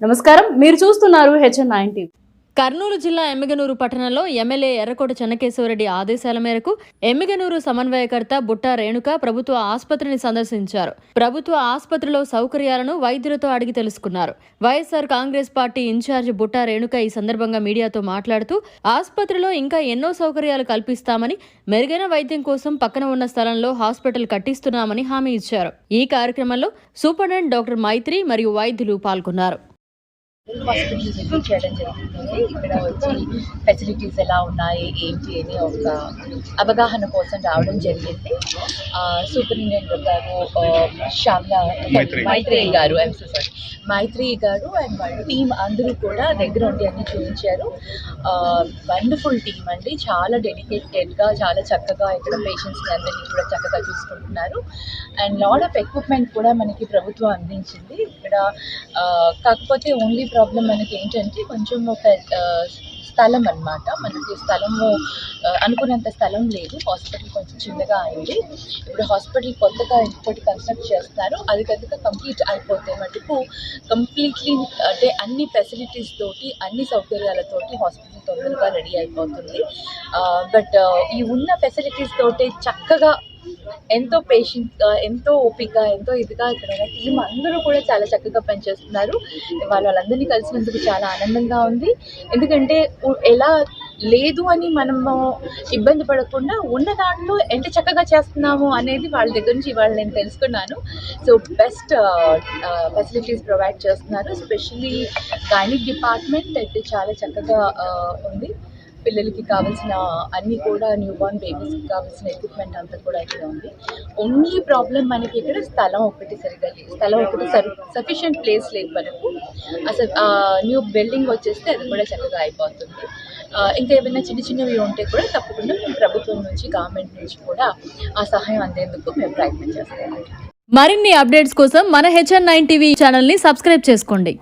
నమస్కారం. మీరు చూస్తున్నారు హెచ్ఎన్ నైన్ టీవీ. కర్నూలు జిల్లా ఎమ్మిగనూరు పట్టణంలో ఎమ్మెల్యే ఎర్రకోట చెన్నకేశ్వరరెడ్డి ఆదేశాల మేరకు ఎమ్మిగనూరు సమన్వయకర్త బుట్టా రేణుక ప్రభుత్వ ఆసుపత్రిని సందర్శించారు. ప్రభుత్వ ఆసుపత్రిలో సౌకర్యాలను వైద్యులతో అడిగి తెలుసుకున్నారు. వైఎస్ఆర్ కాంగ్రెస్ పార్టీ ఇన్ఛార్జ్ బుట్టా రేణుక ఈ సందర్భంగా మీడియాతో మాట్లాడుతూ ఆసుపత్రిలో ఇంకా ఎన్నో సౌకర్యాలు కల్పిస్తామని మెరుగైన వైద్యం కోసం పక్కన ఉన్న స్థలంలో హాస్పిటల్ కట్టిస్తున్నామని హామీ ఇచ్చారు. ఈ కార్యక్రమంలో సూపరింటెండెంట్ డాక్టర్ మైత్రి మరియు వైద్యులు పాల్గొన్నారు. హాస్పిటల్ విజిట్ చేయడం జరుగుతుంది. ఇక్కడ వచ్చి ఫెసిలిటీస్ ఎలా ఉన్నాయి ఏంటి అని ఒక అవగాహన కోసం రావడం జరిగింది. సూపరింటెండెంట్ గారు శ్యామ్ల మైత్రేయి. గారు ఐఎమ్ సో సారీ మైత్రేయి గారు అండ్ వాళ్ళ టీం అందరూ కూడా దగ్గర ఉండి అన్ని చూపించారు. వండర్ఫుల్ టీం అండి. చాలా డెడికేటెడ్గా చాలా చక్కగా ఇక్కడ పేషెంట్స్ని అందరినీ కూడా చక్కగా చూసుకుంటున్నారు. అండ్ లాడ్ ఆఫ్ ఎక్విప్మెంట్ కూడా మనకి ప్రభుత్వం అందించింది. ఇక్కడ కాకపోతే ఓన్లీ ప్రాబ్లం మనకి ఏంటంటే కొంచెం ఒక స్థలం అన్నమాట. మనకి స్థలము అనుకున్నంత స్థలం లేదు. హాస్పిటల్ కొంచెం చిన్నగా అయింది. ఇప్పుడు హాస్పిటల్ కొత్తగా ఇంకోటి కన్స్ట్రక్ట్ చేస్తారు. అది కనుక కంప్లీట్ అయిపోతే మటుకు కంప్లీట్లీ అంటే అన్ని ఫెసిలిటీస్ తోటి అన్ని సౌకర్యాలతోటి హాస్పిటల్ తొందరగా రెడీ అయిపోతుంది. బట్ ఈ ఉన్న ఫెసిలిటీస్ తోటే చక్కగా ఎంతో పేషెంట్గా ఎంతో ఓపిక ఎంతో ఇదిగా ఇక్కడ టీం అందరూ కూడా చాలా చక్కగా పనిచేస్తున్నారు. వాళ్ళ వాళ్ళందరినీ కలిసినందుకు చాలా ఆనందంగా ఉంది. ఎందుకంటే ఎలా లేదు అని మనము ఇబ్బంది పడకుండా ఉన్న దాంట్లో ఎంత చక్కగా చేస్తున్నాము అనేది వాళ్ళ దగ్గర నుంచి ఇవాళ నేను తెలుసుకున్నాను. సో బెస్ట్ ఫెసిలిటీస్ ప్రొవైడ్ చేస్తున్నారు. స్పెషల్లీ గైనిక్ డిపార్ట్మెంట్ అయితే చాలా చక్కగా ఉంది. పిల్లలకి కావాల్సిన అన్నీ కూడా న్యూ బార్న్ బేబీస్కి కావాల్సిన ఎక్విప్మెంట్ అంతా కూడా ఇక్కడ ఉంది. ఓన్లీ ప్రాబ్లం మనకి ఇక్కడ స్థలం ఒకటి సరిగా లేదు. స్థలం ఒకటి సరి సఫిషియంట్ ప్లేస్ లేదు మనకు. అసలు న్యూ బిల్డింగ్ వచ్చేస్తే అది కూడా చక్కగా అయిపోతుంది. ఇంకా ఏమైనా చిన్న చిన్నవి ఉంటే కూడా తప్పకుండా మేము ప్రభుత్వం నుంచి గవర్నమెంట్ నుంచి కూడా ఆ సహాయం అందేందుకు మేము ప్రయత్నం చేస్తాం. మరిన్ని అప్డేట్స్ కోసం మన హెచ్ఎన్ నైన్ టీవీ ఛానల్ని సబ్స్క్రైబ్ చేసుకోండి.